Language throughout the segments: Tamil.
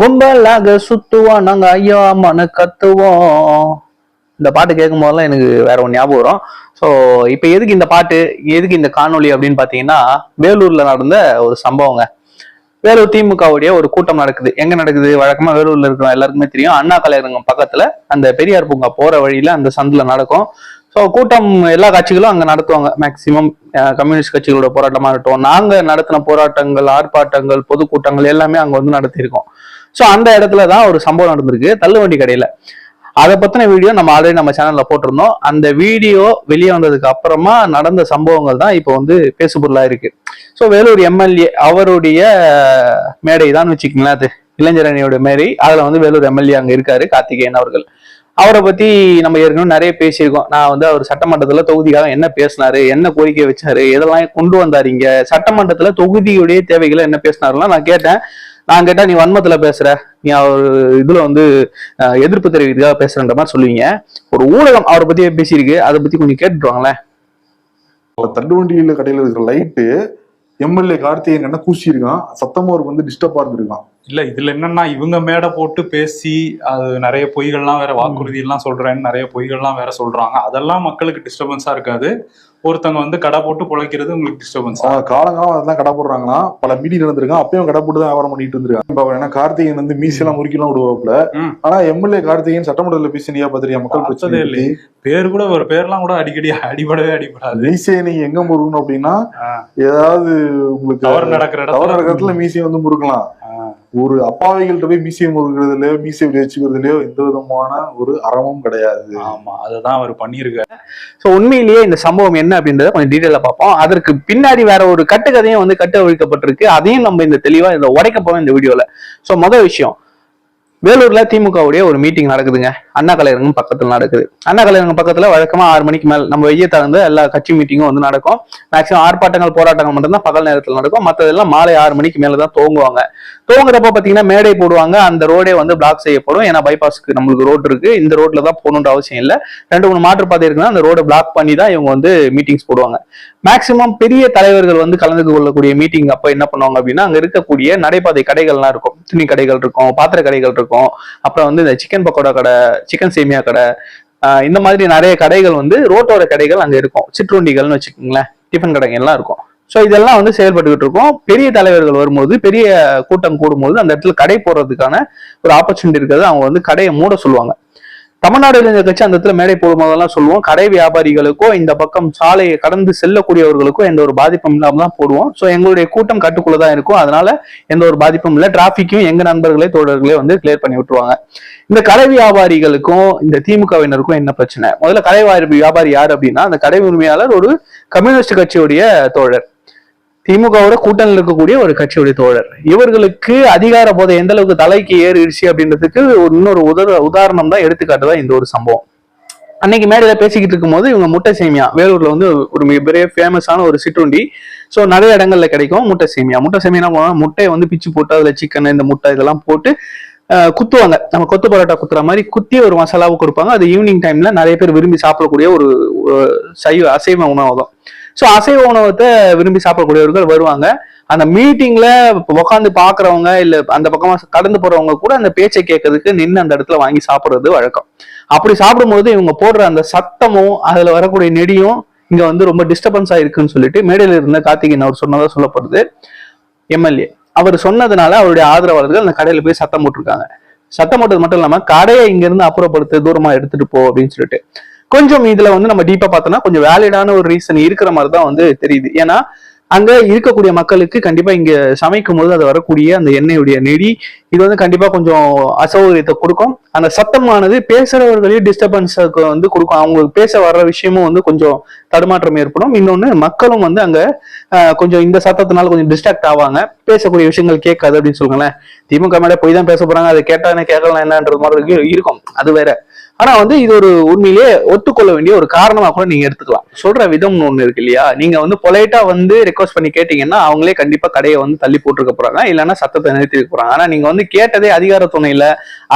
கும்பலாக சுத்துவோம் நாங்க ஐயோ அம்மான்னு கத்துவோம். இந்த பாட்டு கேட்கும் போதெல்லாம் எனக்கு வேற ஒன்று ஞாபகம் வரும். ஸோ இப்போ எதுக்கு இந்த பாட்டு? எதுக்கு இந்த காணொளி அப்படின்னு பார்த்தீங்கன்னா வேலூர்ல நடந்த ஒரு சம்பவங்க. வேலூர் திமுகவுடைய ஒரு கூட்டம் நடக்குது. எங்க நடக்குது? வழக்கமா வேலூர்ல இருக்கிற எல்லாருக்குமே தெரியும். அண்ணா கலையரங்கம் பக்கத்துல அந்த பெரியார் பூங்கா போற வழியில அந்த சந்தில் நடக்கும். ஸோ கூட்டம் எல்லா கட்சிகளும் அங்கே நடத்துவாங்க. மேக்சிமம் கம்யூனிஸ்ட் கட்சிகளோட போராட்டமாக இருக்கட்டும். நாங்கள் நடத்தின போராட்டங்கள் ஆர்ப்பாட்டங்கள் பொதுக்கூட்டங்கள் எல்லாமே அங்கே வந்து நடத்தியிருக்கோம். ஸோ அந்த இடத்துல தான் ஒரு சம்பவம் நடந்திருக்கு. தள்ளுவண்டி கடையில். அதை பற்றின வீடியோ நம்ம ஆல்ரெடி நம்ம சேனலில் போட்டிருந்தோம். அந்த வீடியோ வெளியே வந்ததுக்கு அப்புறமா நடந்த சம்பவங்கள் தான் இப்போ வந்து பேசுபொருளாக இருக்கு. ஸோ வேலூர் எம்எல்ஏ அவருடைய மேடை தான் வச்சுக்கீங்களேன் அது. இளைஞரணியோட மேடை. வந்து வேலூர் எம்எல்ஏ அங்கே இருக்காரு கார்த்திகேயன் அவர்கள். அவரை பத்தி நம்ம ஏற்கனவே நிறைய பேசியிருக்கோம். நான் வந்து அவர் சட்டமன்றத்துல தொகுதிக்காக என்ன பேசினாரு என்ன கோரிக்கை வச்சாரு இதெல்லாம் கொண்டு வந்தாரு இங்க சட்டமன்றத்துல தொகுதியுடைய தேவைகளை என்ன பேசினாருலாம் நான் கேட்டேன். நான் கேட்டா நீ வன்மத்துல பேசுற. நீ அவர் இதுல வந்து எதிர்ப்பு தெரிவிக்கிறதுக்காக பேசுறன்ற மாதிரி சொல்லுவீங்க. ஒரு ஊடகம் அவரை பத்தி பேசியிருக்கு? அதை பத்தி கொஞ்சம் கேட்டுட்டு வாங்களேன் தள்ளுவண்டியில கடையில இருக்கிற லைட்டு எம்எல்ஏ கார்த்திகேயன் என்ன கூசி இருக்கான் சத்தமா அவருக்கு வந்து டிஸ்டர்பா இருந்திருக்கான். இல்ல இதுல என்னன்னா இவங்க மேடை போட்டு பேசி அது நிறைய பொய்கள்லாம் வேற வாக்குறுதி எல்லாம் சொல்றேன்னு நிறைய பொய்கள்லாம் வேற சொல்றாங்க. அதெல்லாம் மக்களுக்கு டிஸ்டர்பன்ஸா இருக்காது. ஒருத்தவங்க வந்து கடை போட்டு பொழைக்கிறது உங்களுக்கு டிஸ்டர்பன்ஸ் காலங்காலம் அதெல்லாம் கடை போடுறாங்களா பல மீட்டிங் நடந்திருக்கான் அப்பயும் கடை போட்டு தான் வியாபாரம் பண்ணிட்டு இருந்திருக்கான் இப்ப என்ன கார்த்திகேயன் வந்து மீசெல்லாம் முறுக்கிலாம் விடுவாப்புல ம். ஆனா எம்எல்ஏ கார்த்திகேயன் சட்டமன்றத்துல பேசினியா பாத்திரியா மக்கள் பிரச்சனை இல்லையே. பேர் கூட ஒரு பேர்லாம் கூட அடிக்கடி அடிபடவே அடிபடாது மீசையை நீங்க எங்க முறுக்கணும் அப்படின்னா. ஏதாவது உங்களுக்கு தவறு நடக்கிற தவறு நடக்கிற இடத்துல மீசையை வந்து முறுக்கலாம். ஒரு அப்பாவிகள்கிட்ட போய் மீசையை முறுக்கிறதுலயோ மீசை வச்சுக்கிறதுலயோ எந்த விதமான ஒரு அறமும் கிடையாது. ஆமா அதுதான் அவர் பண்ணியிருக்காரு. ஸோ உண்மையிலேயே இந்த சம்பவம் என்ன அப்படின்றத கொஞ்சம் டீட்டெயிலாக பார்ப்போம். அதற்கு பின்னாடி வேற ஒரு கட்டுக்கதையும் வந்து கட்ட ஒழிக்கப்பட்டிருக்கு அதையும் நம்ம இந்த தெளிவா இந்த உடைக்க போவோம் இந்த வீடியோல ஸோ முதல் விஷயம் வேலூர்ல திமுகவுடைய ஒரு மீட்டிங் நடக்குதுங்க. அண்ணா கலையரங்கம் பக்கத்துல நடக்குது. அண்ணா கலையரங்கம் பக்கத்துல வழக்கமா ஆறு மணிக்கு மேல நம்ம வெய்ய தகுந்த எல்லா கட்சி மீட்டிங்கும் வந்து நடக்கும். மேக்ஸிமம் ஆர்ப்பாட்டங்கள் போராட்டங்கள் மட்டும்தான் பகல் நேரத்தில் நடக்கும். மற்றதெல்லாம் மாலை ஆறு மணிக்கு மேல தான் துவங்குவாங்க. துவங்குறப்ப பாத்தீங்கன்னா மேடை போடுவாங்க. அந்த ரோடே வந்து பிளாக் செய்யப்படும். ஏன்னா பைபாஸ்க்கு நம்மளுக்கு ரோடு இருக்கு. இந்த ரோட்ல தான் போகணுன்ற அவசியம் இல்லை. ரெண்டு மூணு மாற்றுப்பாதை இருக்குன்னா அந்த ரோடை பிளாக் பண்ணி தான் இவங்க வந்து மீட்டிங்ஸ் போடுவாங்க. மேக்சிமம் பெரிய தலைவர்கள் வந்து கலந்து கொள்ளக்கூடிய மீட்டிங் அப்ப என்ன பண்ணுவாங்க அப்படின்னா அங்க இருக்கக்கூடிய நடைபாதை கடைகள்லாம் இருக்கும். துணி கடைகள் இருக்கும் பாத்திர கடைகள் இருக்கும். அப்புறம் வந்து இந்த சிக்கன் பக்கோடா கடை சிக்கன் சேமியா கடை இந்த மாதிரி நிறைய கடைகள் வந்து ரோட்டோர கடைகள் அங்கே இருக்கும். சிற்றுண்டிகள்னு வச்சுக்கோங்களேன். டிஃபன் கடைகள் எல்லாம் இருக்கும். ஸோ இதெல்லாம் வந்து செயல்பட்டுக்கிட்டு இருக்கோம். பெரிய தலைவர்கள் வரும்போது பெரிய கூட்டம் கூடும்போது அந்த இடத்துல கடை போடுறதுக்கான ஒரு ஆப்பர்ச்சுனிட்டி இருக்கிறது. அவங்க வந்து கடையை மூட சொல்லுவாங்க. தமிழ்நாடு இளைஞர் கட்சி அந்த இடத்துல மேடை போடும்போதெல்லாம் சொல்லுவோம். கடை வியாபாரிகளுக்கோ இந்த பக்கம் சாலையை கடந்து செல்லக்கூடியவர்களுக்கோ எந்த ஒரு பாதிப்பும் இல்லாமல் தான் போடுவோம். ஸோ எங்களுடைய கூட்டம் கட்டுக்குள்ள தான் இருக்கும். அதனால எந்த ஒரு பாதிப்பும் இல்லை. டிராஃபிக்கும் எங்க நண்பர்களே தோழர்களே வந்து கிளியர் பண்ணி விட்டுருவாங்க. இந்த கடை வியாபாரிகளுக்கும் இந்த திமுகவினருக்கும் என்ன பிரச்சனை? முதல்ல கடை வியாபாரி யார் அப்படின்னா அந்த கடை உரிமையாளர் ஒரு கம்யூனிஸ்ட் கட்சியுடைய தோழர். திமுகவோட கூட்டணியில் இருக்கக்கூடிய ஒரு கட்சியுடைய தோழர். இவர்களுக்கு அதிகார போதை எந்த அளவுக்கு தலைக்கு ஏறிடுச்சு அப்படின்றதுக்கு ஒரு இன்னொரு உதர உதாரணம் தான் எடுத்துக்காட்டு தான் இந்த ஒரு சம்பவம். அன்னைக்கு மேடையில பேசிக்கிட்டு இருக்கும்போது இவங்க முட்டை சேமியா வேலூர்ல வந்து ஒரு மிகப்பெரிய ஃபேமஸான ஒரு சிற்றுண்டி. ஸோ நிறைய இடங்கள்ல கிடைக்கும் முட்டை சேமியா முட்டை சேமியா முட்டையை வந்து பிச்சு போட்டு அதுல சிக்கன் இந்த முட்டை இதெல்லாம் போட்டு குத்துவாங்க. நம்ம கொத்து பரோட்டா குத்துற மாதிரி குத்தி ஒரு மசாலாவும் கொடுப்பாங்க. அது ஈவினிங் டைம்ல நிறைய பேர் விரும்பி சாப்பிடக்கூடிய ஒரு சைவ அசைவ உணவு தான். ஸோ அசைவ உணவத்தை விரும்பி சாப்பிடக்கூடியவர்கள் வருவாங்க. அந்த மீட்டிங்ல உட்காந்து பாக்குறவங்க இல்ல அந்த பக்கமா கடந்து போறவங்க கூட அந்த பேச்சை கேட்கறதுக்கு நின்று அந்த இடத்துல வாங்கி சாப்பிடுறது வழக்கம். அப்படி சாப்பிடும்போது இவங்க போடுற அந்த சத்தமும் அதுல வரக்கூடிய நெடியும் இங்க வந்து ரொம்ப டிஸ்டர்பன்ஸா இருக்குன்னு சொல்லிட்டு மேடையில இருந்த கார்த்திகேயன் அவர் சொன்னதா சொல்லப்படுது. எம்எல்ஏ அவர் சொன்னதுனால அவருடைய ஆதரவாளர்கள் அந்த கடையில போய் சத்தம் போட்டிருக்காங்க. சத்தம் போட்டது மட்டும் இல்லாம கடையை இங்க இருந்து அப்புறப்படுத்து தூரமா எடுத்துட்டு போ அப்படின்னு சொல்லிட்டு. கொஞ்சம் இதுல வந்து நம்ம டீப்பா பார்த்தோம்னா கொஞ்சம் வேலிடான ஒரு ரீசன் இருக்கிற மாதிரி தான் வந்து தெரியுது. ஏன்னா அங்க இருக்கக்கூடிய மக்களுக்கு கண்டிப்பா இங்க சமைக்கும் போது அது வரக்கூடிய அந்த எண்ணெயுடைய நெடி இது வந்து கண்டிப்பா கொஞ்சம் அசௌகரியத்தை கொடுக்கும். அந்த சத்தமானது பேசுறவர்களையும் டிஸ்டர்பன்ஸுக்கு வந்து கொடுக்கும். அவங்களுக்கு பேச வர்ற விஷயமும் வந்து கொஞ்சம் தடுமாற்றம் ஏற்படும். இன்னொன்னு மக்களும் வந்து அங்க கொஞ்சம் இந்த சத்தத்தினால கொஞ்சம் டிஸ்ட்ராக்ட் ஆவாங்க. பேசக்கூடிய விஷயங்கள் கேட்காது அப்படின்னு சொல்லுங்களேன். திமுக மேல போய் தான் பேச போறாங்க. அதை கேட்டா என்ன கேட்கலாம் என்னன்றது மாதிரி இருக்கும். அது வேற. ஆனா வந்து இது ஒரு உண்மையிலேயே ஒத்துக்கொள்ள வேண்டிய ஒரு காரணமா கூட நீங்க எடுத்துக்கலாம். சொல்ற விதம்னு ஒண்ணு இருக்கு இல்லையா? நீங்க வந்து பொலைட்டா வந்து ரெக்வஸ்ட் பண்ணி கேட்டீங்கன்னா அவங்களே கண்டிப்பா கடையை வந்து தள்ளி போட்டுருக்க போறாங்க. இல்லைன்னா சத்தத்தை நிறுத்தி போறாங்க. ஆனா நீங்க வந்து கேட்டதே அதிகார துணையில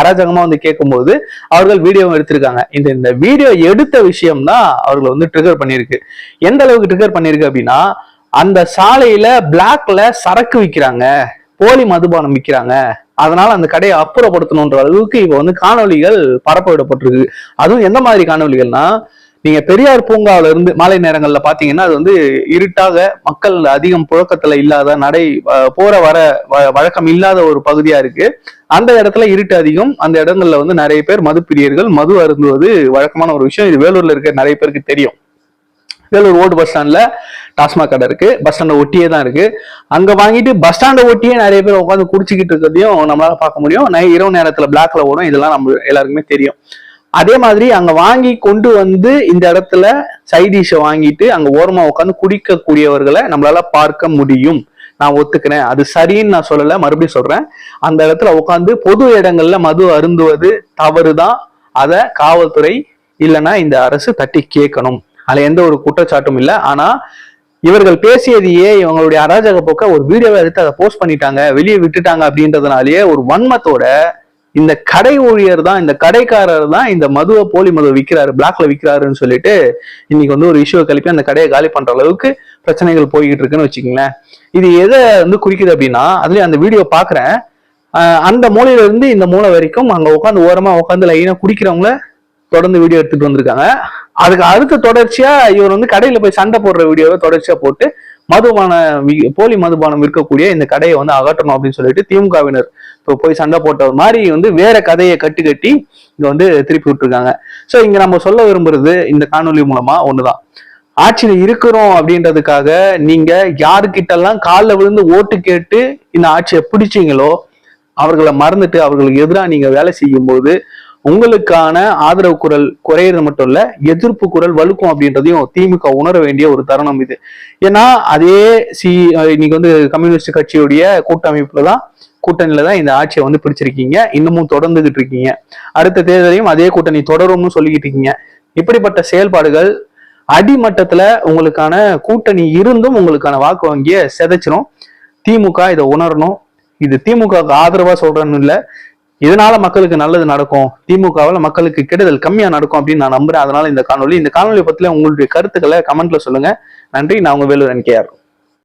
அராஜகமா வந்து கேட்கும்போது அவர்கள் வீடியோ எடுத்திருக்காங்க. இந்த இந்த வீடியோ எடுத்த விஷயம் தான் அவர்களை வந்து ட்ரிகர் பண்ணியிருக்கு. எந்த அளவுக்கு ட்ரிகர் பண்ணியிருக்கு அப்படின்னா அந்த சாலையில பிளாக்ல சரக்கு விற்கிறாங்க போலி மதுபானம் விற்கிறாங்க அதனால அந்த கடையை அப்புறப்படுத்தணுன்ற அளவுக்கு இப்போ வந்து காணொளிகள் பரப்பவிடப்பட்டிருக்கு. அதுவும் எந்த மாதிரி காணொலிகள்னா நீங்க பெரியார் பூங்காவில இருந்து மாலை நேரங்கள்ல பாத்தீங்கன்னா அது வந்து இருட்டாக மக்கள் அதிகம் புழக்கத்துல இல்லாத நடை போற வர வ- வழக்கம் இல்லாத ஒரு பகுதியா இருக்கு. அந்த இடத்துல இருட்டு அதிகம். அந்த இடங்கள்ல வந்து நிறைய பேர் மது பிரியர்கள் மது அருந்துவது வழக்கமான ஒரு விஷயம். இது வேலூர்ல இருக்க நிறைய பேருக்கு தெரியும். வேலூர் ஓல்டு பஸ் ஸ்டாண்ட்ல டாஸ்மாக் கடை இருக்கு. பஸ் ஸ்டாண்டை ஒட்டியே தான் இருக்கு. அங்க வாங்கிட்டு பஸ் ஸ்டாண்டை ஒட்டியே நிறைய பேர் உட்காந்து குடிச்சிக்கிட்டு இருக்கிறதையும் நம்மளால பார்க்க முடியும். இரவு நேரத்துல பிளாக்ல ஓடும். இதெல்லாம் நம்ம எல்லாருக்குமே தெரியும். அதே மாதிரி அங்க வாங்கி கொண்டு வந்து இந்த இடத்துல சைடிஷை வாங்கிட்டு அங்க ஓரமா உட்காந்து குடிக்கக்கூடியவர்களை நம்மளால பார்க்க முடியும். நான் ஒத்துக்கிறேன். அது சரின்னு நான் சொல்லல. மறுபடியும் சொல்றேன். அந்த இடத்துல உட்காந்து பொது இடங்கள்ல மது அருந்துவது தவறுதான். அதை காவல்துறை இல்லைன்னா இந்த அரசு தட்டி கேட்கணும். அதுல எந்த ஒரு குற்றச்சாட்டும் இல்லை. ஆனா இவர்கள் பேசியதையே இவங்களுடைய அராஜக போக்க ஒரு வீடியோவை எடுத்து அதை போஸ்ட் பண்ணிட்டாங்க வெளியே விட்டுட்டாங்க அப்படின்றதுனாலயே ஒரு வன்மத்தோட இந்த கடை ஊழியர் தான் இந்த கடைக்காரர் தான் இந்த மதுவை போலி மதுவை விற்கிறாரு பிளாக்ல விற்கிறாருன்னு சொல்லிட்டு இன்னைக்கு வந்து ஒரு இஷ்யூவை கழிப்பி அந்த கடையை காலி பண்ற அளவுக்கு பிரச்சனைகள் போய்கிட்டு இருக்குன்னு வச்சுக்கோங்களேன். இது எதை வந்து குறிக்குது அப்படின்னா அதுலயும் அந்த வீடியோ பாக்குறேன். அந்த மூலையில இருந்து இந்த மூளை வரைக்கும் அங்க உட்காந்து ஓரமா உட்காந்து லைனா குடிக்கிறவங்கள தொடர்ந்து வீடியோ எடுத்துட்டு வந்திருக்காங்க. அதுக்கு அடுத்த தொடர்ச்சியா இவர் வந்து கடையில போய் சண்டை போடுற வீடியோவை தொடர்ச்சியா போட்டு மதுபான போலி மதுபானம் விற்கக்கூடிய இந்த கடையை வந்து அகற்றணும் அப்படின்னு சொல்லிட்டு திமுகவினர் இப்போ போய் சண்டை போட்ட மாதிரி வந்து வேற கதையை கட்டி கட்டி இங்க வந்து திருப்பி விட்டுருக்காங்க. ஸோ இங்க நம்ம சொல்ல விரும்புறது இந்த காணொளி மூலமா ஒண்ணுதான். ஆட்சியில இருக்கிறோம் அப்படின்றதுக்காக நீங்க யாருக்கிட்டெல்லாம் காலில் விழுந்து ஓட்டு கேட்டு இந்த ஆட்சியை பிடிச்சீங்களோ அவர்களை மறந்துட்டு அவர்களுக்கு எதிராக நீங்க வேலை செய்யும் போது உங்களுக்கான ஆதரவு குரல் குறையிறது மட்டும் இல்ல எதிர்ப்பு குரல் வலுக்கும் அப்படின்றதையும் திமுக உணர வேண்டிய ஒரு தருணம் இது. ஏன்னா அதே சி இன்னைக்கு வந்து கம்யூனிஸ்ட் கட்சியுடைய கூட்டமைப்புல தான் கூட்டணியில தான் இந்த ஆட்சியை வந்து பிடிச்சிருக்கீங்க. இன்னமும் தொடர்ந்துகிட்டு இருக்கீங்க அடுத்த தேர்தலையும் அதே கூட்டணி தொடரும்னு சொல்லிக்கிட்டு இருக்கீங்க இப்படிப்பட்ட செயல்பாடுகள் அடிமட்டத்துல உங்களுக்கான கூட்டணி இருந்தும் உங்களுக்கான வாக்கு வங்கியை சிதைச்சிரும். திமுக இதை உணரணும். இது திமுக ஆதரவா சொல்றேன்னு இல்ல இதனால மக்களுக்கு நல்லது நடக்கும். திமுகவில் மக்களுக்கு கெடுதல் கம்மியா நடக்கும் அப்படின்னு நான் நம்புறேன். அதனால இந்த காணொளி இந்த காணொலி பத்தில உங்களுடைய கருத்துக்களை கமெண்ட்ல சொல்லுங்க. நன்றி. நான் உங்க வேலூர் என் கேஆர்